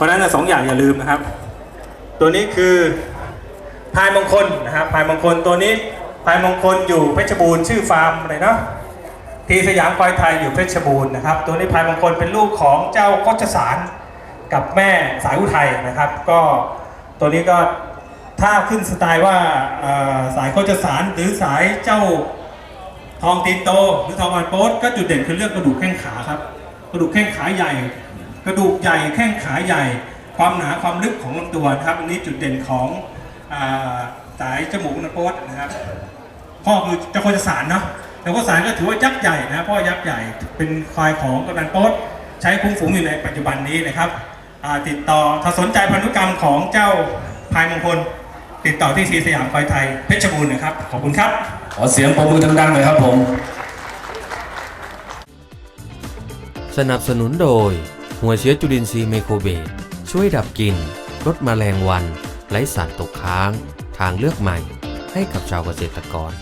เพราะฉะนั้นสองอย่างอย่าลืมนะครับ ตัวนี้คือพายมงคลนะครับพายมงคลตัวนี้พายมงคลอยู่เพชรบูรณ์ชื่อฟาร์มอะไรเนาะทีสยามควายไทยอยู่เพชรบูรณ์นะครับ ตัวนี้พายมงคลเป็นลูกของเจ้าโคชสารกับแม่สายอุทัยนะครับ ก็ตัวนี้ก็ถ้าขึ้นสไตล์ว่าสายโคชสารหรือสายเจ้าทองตีนโต หรือทองมันโป๊ดก็จุดเด่นคือเรื่องกระดูกแข้งขาครับ กระดูกแข้งขาใหญ่ กระดูกใหญ่แข้งขาใหญ่ ความหนาความลึกของลำตัวนะครับ อันนี้จุดเด่นของอาสายจมูกนันโป๊ดนะครับพ่อคือเจ้าโคจสารเนาะแต่โคจสารก็ถือว่ายักษ์ใหญ่นะพ่อยักษ์ใหญ่เป็นควายของกำนันโป๊ดใช้คุ้งฝูงอยู่ในปัจจุบันนี้นะครับอ่าติดต่อถ้าสนใจพันธุกรรมของเจ้าพายมงคล ติดต่อที่ทีสยามควายไทยเพชรบูรณ์นะครับขอบคุณครับ ขอเสียงปรบมือดังๆหน่อยครับผม สนับสนุนโดย หัวเชื้อจุลินทรีย์ไมโครเบสช่วยดับกลิ่นลดแมลงวันไร้สารตกค้าง ทางเลือกใหม่ให้กับชาวเกษตรกร